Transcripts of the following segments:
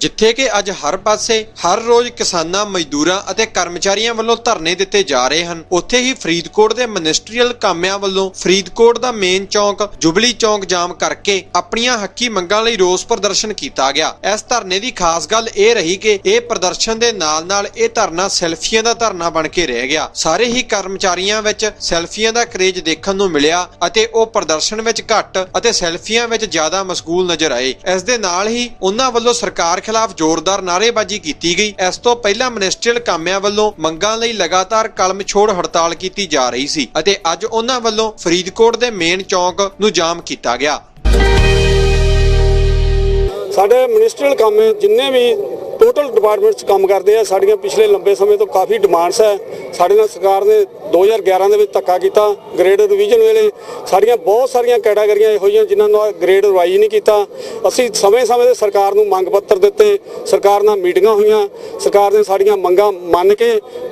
ਜਿੱਥੇ ਕਿ ਅੱਜ ਹਰ ਪਾਸੇ ਹਰ ਰੋਜ਼ ਕਿਸਾਨਾਂ, ਮਜ਼ਦੂਰਾਂ ਅਤੇ ਕਰਮਚਾਰੀਆਂ ਵੱਲੋਂ ਧਰਨੇ ਦਿੱਤੇ ਜਾ ਰਹੇ ਹਨ। ਉੱਥੇ ਹੀ ਫਰੀਦਕੋਟ ਦੇ ਮਿਨਿਸਟਰੀਅਲ ਕਾਮਿਆਂ ਵੱਲੋਂ ਫਰੀਦਕੋਟ ਦਾ ਮੇਨ ਚੌਂਕ, ਜੁਬਲੀ ਚੌਂਕ ਜਾਮ ਕਰਕੇ ਆਪਣੀਆਂ ਹੱਕੀ ਮੰਗਾਂ ਲਈ ਰੋਸ ਪ੍ਰਦਰਸ਼ਨ ਕੀਤਾ ਗਿਆ। ਇਸ ਧਰਨੇ ਦੀ ਖਾਸ ਗੱਲ ਇਹ ਰਹੀ ਕਿ ਇਹ ਪ੍ਰਦਰਸ਼ਨ ਦੇ ਨਾਲ-ਨਾਲ ਇਹ ਧਰਨਾ ਸੈਲਫੀਆਂ ਦਾ ਧਰਨਾ ਬਣ ਕੇ ਰਹਿ ਗਿਆ। ਸਾਰੇ ਹੀ ਕਰਮਚਾਰੀਆਂ ਵਿੱਚ ਸੈਲਫੀਆਂ ਦਾ ਕਰੇਜ ਦੇਖਣ ਨੂੰ ਮਿਲਿਆ ਅਤੇ ਉਹ ਪ੍ਰਦਰਸ਼ਨ ਵਿੱਚ ਘੱਟ ਅਤੇ ਸੈਲਫੀਆਂ ਵਿੱਚ ਜ਼ਿਆਦਾ ਮਸ਼ਗੂਲ ਨਜ਼ਰ ਆਏ। ਇਸ ਦੇ ਨਾਲ ਹੀ ਉਹਨਾਂ ਵੱਲੋਂ ਸਰਕਾਰ ਖਿਲਾਫ ਜ਼ੋਰਦਾਰ ਨਾਅਰੇਬਾਜ਼ੀ ਕੀਤੀ ਗਈ। ਇਸ ਤੋਂ ਪਹਿਲਾਂ ਮਿਨਿਸਟਰੀਅਲ ਕਾਮਿਆਂ ਵੱਲੋਂ ਮੰਗਾਂ ਲਈ ਲਗਾਤਾਰ ਕਲਮ ਛੋੜ ਹੜਤਾਲ ਕੀਤੀ ਜਾ ਰਹੀ ਸੀ ਅਤੇ ਅੱਜ ਉਹਨਾਂ ਵੱਲੋਂ ਫਰੀਦਕੋਟ ਦੇ ਮੇਨ ਚੌਂਕ ਨੂੰ ਜਾਮ ਕੀਤਾ ਗਿਆ। ਸਾਡੇ ਮਿਨਿਸਟਰੀਅਲ ਕੰਮ ਜਿੰਨੇ ਵੀ ਟੋਟਲ ਡਿਪਾਰਟਮੈਂਟਸ ਕੰਮ ਕਰਦੇ ਆ। ਸਾਡੀਆਂ ਪਿਛਲੇ ਲੰਬੇ ਸਮੇਂ ਤੋਂ ਕਾਫੀ ਡਿਮਾਂਡਸ ਹੈ ਸਾਡੇ ਨਾਲ ਸਰਕਾਰ ਨੇ 2011 ਦੇ ਵਿੱਚ ਧੱਕਾ ਕੀਤਾ ਗ੍ਰੇਡ ਰਿਵੀਜ਼ਨ ਵੇਲੇ। ਸਾਡੀਆਂ ਬਹੁਤ ਸਾਰੀਆਂ ਕੈਟਾਗਰੀਆਂ ਇਹੋ ਜਿਹੀਆਂ ਜਿਨ੍ਹਾਂ ਦਾ ਗ੍ਰੇਡ ਰਿਵਾਈਜ਼ ਨਹੀਂ ਕੀਤਾ। ਅਸੀਂ ਸਮੇਂ-ਸਮੇਂ ਤੇ ਸਰਕਾਰ ਨੂੰ ਮੰਗ ਪੱਤਰ ਦਿੱਤੇ। ਸਰਕਾਰ ਨਾਲ ਮੀਟਿੰਗਾਂ ਹੋਈਆਂ। ਸਰਕਾਰ ਨੇ ਸਾਡੀਆਂ ਮੰਗਾਂ ਮੰਨ ਕੇ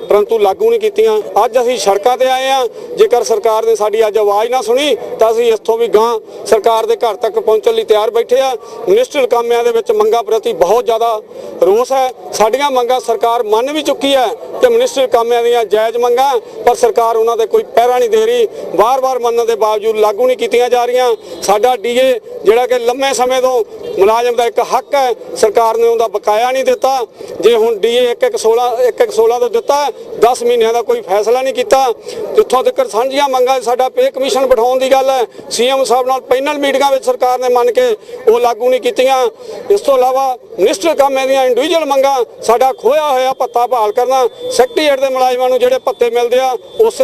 ਪਰੰਤੂ ਲਾਗੂ ਨਹੀਂ ਕੀਤੀਆਂ। ਅੱਜ ਅਸੀਂ ਸੜਕਾਂ ਤੇ ਆਏ ਆ ਜੇਕਰ ਸਰਕਾਰ ਨੇ ਸਾਡੀ ਅੱਜ ਆਵਾਜ਼ ਨਾ ਸੁਣੀ, ਤਾਂ ਅਸੀਂ ਇੱਥੋਂ ਵੀ ਗਾਂ ਸਰਕਾਰ ਦੇ ਘਰ ਤੱਕ ਪਹੁੰਚਣ ਲਈ ਤਿਆਰ ਬੈਠੇ ਆ ਮਿਨਿਸਟਰੀਅਲ ਕਾਮਿਆਂ ਦੇ ਵਿੱਚ ਮੰਗਾਂ ਪ੍ਰਤੀ ਬਹੁਤ ਜ਼ਿਆਦਾ ਰੋਸ ਹੈ। ਸਾਡੀਆਂ ਮੰਗਾਂ ਸਰਕਾਰ ਮੰਨ ਵੀ ਚੁੱਕੀ ਹੈ ਕਿ ਮਿਨਿਸਟਰੀਅਲ ਕਾਮਿਆਂ ਦੀਆਂ ਜਾਇਜ਼ ਮੰਗਾਂ ਪਰ ਸਰਕਾਰ ਉਹਨਾਂ ਦੇ ਕੋਈ ਪਹਿਰਾ ਨਹੀਂ ਦੇ ਰਹੀ। ਵਾਰ-ਵਾਰ ਮੰਨਣ ਦੇ ਬਾਵਜੂਦ ਲਾਗੂ ਨਹੀਂ ਕੀਤੀਆਂ ਜਾ ਰਹੀਆਂ। ਸਾਡਾ ਡੀਏ ਜਿਹੜਾ ਕਿ ਲੰਮੇ ਸਮੇਂ ਤੋਂ ਮੁਲਾਜ਼ਮ ਦਾ ਇੱਕ ਹੱਕ ਹੈ, ਸਰਕਾਰ ਨੇ ਉਹਦਾ ਬਕਾਇਆ ਨਹੀਂ ਦਿੱਤਾ। ਜੇ ਹੁਣ ਡੀਏ 1116 1116 ਤੋਂ ਦਿੱਤਾ 10 ਮਹੀਨਿਆਂ ਦਾ ਕੋਈ ਫੈਸਲਾ ਨਹੀਂ ਕੀਤਾ। ਜਿੱਥੋਂ ਤੱਕ ਸਾਂਝੀਆਂ ਮੰਗਾਂ ਸਾਡਾ ਪੇ ਕਮਿਸ਼ਨ ਬਿਠਾਉਣ ਦੀ ਗੱਲ ਹੈ, ਸੀਐਮ ਸਾਹਿਬ ਨਾਲ ਪੈਨਲ ਮੀਟਿੰਗਾਂ ਵਿੱਚ ਸਰਕਾਰ ਨੇ ਮੰਨ ਕੇ ਉਹ ਲਾਗੂ ਨਹੀਂ ਕੀਤੀਆਂ। ਇਸ ਤੋਂ ਇਲਾਵਾ ਮਿਨਿਸਟਰ ਕਾਮੇ ਦੀਆਂ ਇੰਡੀਵਿਜੂਅਲ ਮੰਗਾਂ, ਸਾਡਾ ਖੋਇਆ ਹੋਇਆ ਭੱਤਾ ਬਹਾਲ ਕਰਨਾ, ਸੈਕਟਰੀਏਟ ਦੇ ਮੁਲਾਜ਼ਮਾਂ ਨੂੰ ਜਿਹੜੇ ਭੱਤੇ ਮਿਲਦੇ ਆ ਉਸ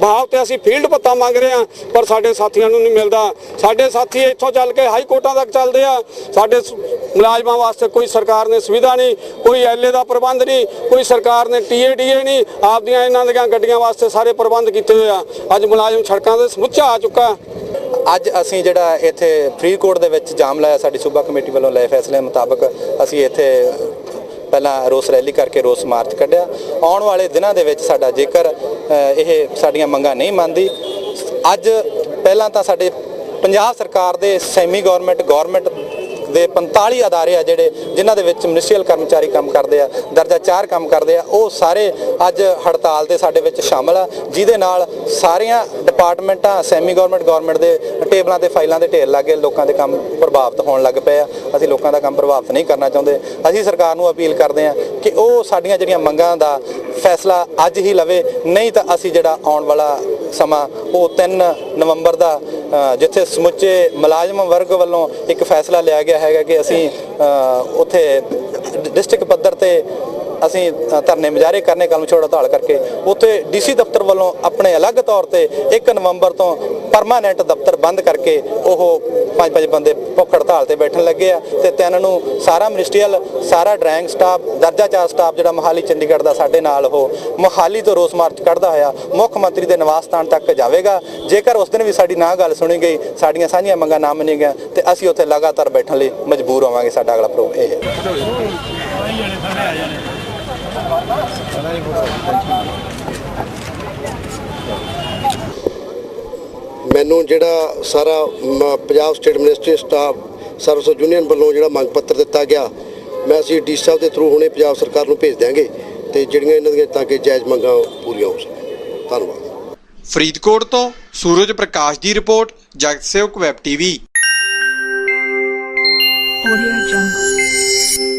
ਭਾਵ ਤੇ ਅਸੀਂ ਫੀਲਡ ਭੱਤਾ ਮੰਗ ਰਹੇ ਆ ਪਰ ਸਾਡੇ ਸਾਥੀਆਂ ਨੂੰ ਨਹੀਂ ਮਿਲਦਾ। ਸਾਡੇ ਸਾਥੀ ਇੱਥੋਂ ਚੱਲ ਕੇ ਹਾਈ ਕੋਰਟਾਂ ਤੱਕ ਚੱਲਦੇ ਆ। ਸਾਡੇ ਮੁਲਾਜ਼ਮਾਂ ਵਾਸਤੇ ਕੋਈ ਸਰਕਾਰ ਨੇ ਸੁਵਿਧਾ ਨਹੀਂ, ਕੋਈ ਐਲਏ ਦਾ ਪ੍ਰਬੰਧ ਨਹੀਂ, ਕੋਈ ਸਰਕਾਰ ਨੇ ਟੀਏਡੀਏ ਨਹੀਂ, ਆਪਦੀਆਂ ਇਹਨਾਂ ਦੀਆਂ ਗੱਡੀਆਂ ਵਾਸਤੇ ਸਾਰੇ ਪ੍ਰਬੰਧ ਕੀਤੇ ਹੋਏ ਆ। ਅੱਜ ਮੁਲਾਜ਼ਮ ਸੜਕਾਂ ਤੇ ਸਮੁੱਚਾ ਆ ਚੁੱਕਾ। ਅੱਜ ਅਸੀਂ ਜਿਹੜਾ ਇੱਥੇ ਫਰੀਦਕੋਟ ਦੇ ਵਿੱਚ ਜਾਮ ਲਾਇਆ ਸਾਡੀ ਸੂਬਾ ਕਮੇਟੀ ਵੱਲੋਂ ਲਏ ਫੈਸਲੇ ਮੁਤਾਬਕ, ਅਸੀਂ ਇੱਥੇ ਪਹਿਲਾਂ ਰੋਸ ਰੈਲੀ ਕਰਕੇ ਰੋਸ ਮਾਰਚ ਕੱਢਿਆ। ਆਉਣ ਵਾਲੇ ਦਿਨਾਂ ਦੇ ਵਿੱਚ ਸਾਡਾ ਜੇਕਰ ਇਹ ਸਾਡੀਆਂ ਮੰਗਾਂ ਨਹੀਂ ਮੰਨਦੀ, ਅੱਜ ਪਹਿਲਾਂ ਤਾਂ ਸਾਡੇ ਪੰਜਾਬ ਸਰਕਾਰ ਦੇ ਸੈਮੀ ਗਵਰਨਮੈਂਟ ਗਵਰਨਮੈਂਟ ਦੇ 45 ਅਦਾਰੇ ਆ ਜਿਹੜੇ ਜਿਨ੍ਹਾਂ ਦੇ ਵਿੱਚ ਮਿਨਿਸਟਰੀਅਲ ਕਰਮਚਾਰੀ ਕੰਮ ਕਰਦੇ ਆ, ਦਰਜਾ 4 ਕੰਮ ਕਰਦੇ ਆ, ਉਹ ਸਾਰੇ ਅੱਜ ਹੜਤਾਲ ਤੇ ਸਾਡੇ ਵਿੱਚ ਸ਼ਾਮਲ ਆ, ਜਿਹਦੇ ਨਾਲ ਸਾਰੀਆਂ ਡਿਪਾਰਟਮੈਂਟਾਂ ਸੈਮੀ ਗਵਰਨਮੈਂਟ ਗਵਰਨਮੈਂਟ ਦੇ ਟੇਬਲਾਂ ਤੇ ਫਾਈਲਾਂ ਦੇ ਢੇਰ ਲੱਗੇ ਲੋਕਾਂ ਦੇ ਕੰਮ ਪ੍ਰਭਾਵਿਤ ਹੋਣ ਲੱਗ ਪਏ ਆ। ਅਸੀਂ ਲੋਕਾਂ ਦਾ ਕੰਮ ਪ੍ਰਭਾਵਿਤ ਨਹੀਂ ਕਰਨਾ ਚਾਹੁੰਦੇ। ਅਸੀਂ ਸਰਕਾਰ ਨੂੰ ਅਪੀਲ ਕਰਦੇ ਆ ਕਿ ਉਹ ਸਾਡੀਆਂ ਜਿਹੜੀਆਂ ਮੰਗਾਂ ਦਾ ਫੈਸਲਾ ਅੱਜ ਹੀ ਲਵੇ, ਨਹੀਂ ਤਾਂ ਅਸੀਂ ਜਿਹੜਾ ਆਉਣ ਵਾਲਾ ਸਮਾਂ, ਉਹ 3 ਨਵੰਬਰ ਦਾ ਜਿੱਥੇ ਸਮੁੱਚੇ ਮੁਲਾਜ਼ਮ ਵਰਗ ਵੱਲੋਂ ਇੱਕ ਫੈਸਲਾ ਲਿਆ ਗਿਆ ਹੈਗਾ ਕਿ ਅਸੀਂ ਉੱਥੇ ਡਿਸਟ੍ਰਿਕਟ ਪੱਧਰ ਤੇ ਅਸੀਂ ਧਰਨੇ ਮੁਜ਼ਾਹਰੇ ਕਰਨੇ ਕਲਮ ਛੋੜ ਹੜਤਾਲ ਕਰਕੇ। ਉੱਥੇ ਡੀਸੀ ਦਫ਼ਤਰ ਵੱਲੋਂ ਆਪਣੇ ਅਲੱਗ ਤੌਰ ਤੇ 1 ਨਵੰਬਰ ਤੋਂ ਪਰਮਾਨੈਂਟ ਦਫ਼ਤਰ ਬੰਦ ਕਰਕੇ ਉਹ ਪੰਜ ਪੰਜ ਬੰਦੇ ਭੁੱਖ ਹੜਤਾਲ ਤੇ ਬੈਠਣ ਲੱਗੇ ਆ ਤੇ ਤਿੰਨ ਨੂੰ ਸਾਰਾ ਮਿਨਿਸਟਰੀਅਲ ਸਾਰਾ ਡਰਾਇੰਗ ਸਟਾਫ ਦਰਜਾ ਚਾਰ ਸਟਾਫ ਜਿਹੜਾ ਮੋਹਾਲੀ, ਚੰਡੀਗੜ੍ਹ ਦਾ ਸਾਡੇ ਨਾਲ ਉਹ ਮੋਹਾਲੀ ਤੋਂ ਰੋਸ ਮਾਰਚ ਕੱਢਦਾ ਹੋਇਆ ਮੁੱਖ ਮੰਤਰੀ ਦੇ ਨਿਵਾਸ ਸਥਾਨ ਤੱਕ ਜਾਵੇਗਾ। ਜੇਕਰ ਉਸ ਦਿਨ ਵੀ ਸਾਡੀ ਨਾ ਗੱਲ ਸੁਣੀ ਗਈ, ਸਾਡੀਆਂ ਸਾਂਝੀਆਂ ਮੰਗਾਂ ਨਾ ਮੰਨੀਆਂ ਗਈਆਂ, ਤੇ ਅਸੀਂ ਉੱਥੇ ਲਗਾਤਾਰ ਬੈਠਣ ਲਈ ਮਜਬੂਰ ਹੋਵਾਂਗੇ, ਸਾਡਾ ਅਗਲਾ ਪ੍ਰੋਗਰਾਮ ਇਹ ਹੈ। ਮੈਨੂੰ ਜਿਹੜਾ ਸਾਰਾ Punjab state ministry staff service union ਵੱਲੋਂ ਜਿਹੜਾ ਮੰਗ ਪੱਤਰ ਦਿੱਤਾ ਗਿਆ ਮੈਂ ਅਸੀਂ ਡੀ ਸਾਹਿਬ ਦੇ ਥਰੂ ਹੁਣੇ ਪੰਜਾਬ ਸਰਕਾਰ ਨੂੰ ਭੇਜ ਦਿਆਂਗੇ ਤੇ ਜਿਹੜੀਆਂ ਇਹਨਾਂ ਦੀਆਂ ਤਾਂ ਕਿ ਜਾਇਜ਼ ਮੰਗਾਂ ਪੂਰੀਆਂ ਹੋ ਸਕਣ। ਧੰਨਵਾਦ। ਫਰੀਦਕੋਟ ਤੋਂ ਸੂਰਜ ਪ੍ਰਕਾਸ਼ ਦੀ ਰਿਪੋਰਟ ਜਗਤ ਸੇਵਕ ਵੈਬ ਟੀਵੀ। Audio Jungle.